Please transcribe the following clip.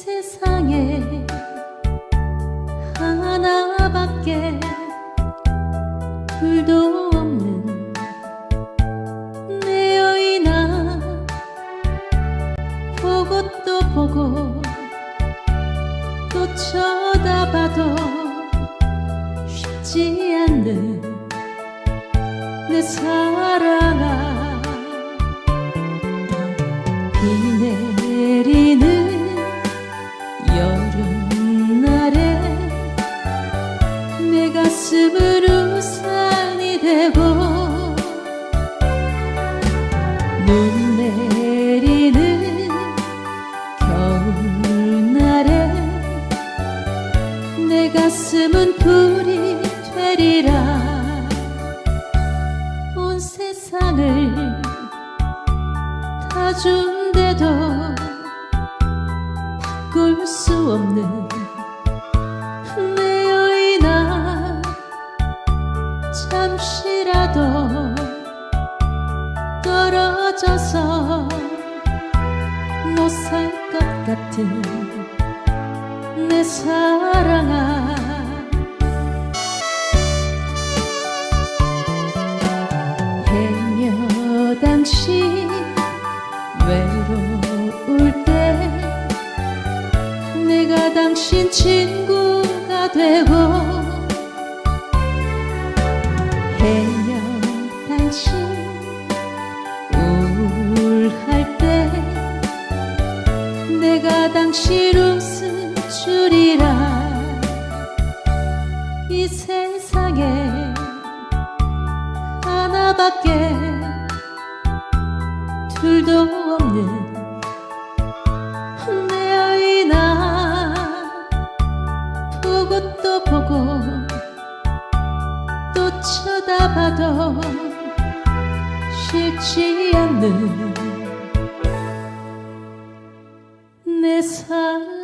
세상에 하나밖에 둘도 없는 내 여인아 보고 또 보고 또 쳐다봐도 쉽지 않는 내 사랑아 비 내. 눈 내리는 겨울날에 내 가슴은 불이 되리라. 온 세상을 다 준대도 바꿀 수 없는 떨어져서 못 살 것 같은 내 사랑아. 해녀 당신 외로울 때 내가 당신 친구가 되고 해녀 내가 당신 웃음 주리라. 이 세상에 하나밖에 둘도 없는 내 아이나 보고 또 보고 또 쳐다봐도 쉽지 않는 내 사랑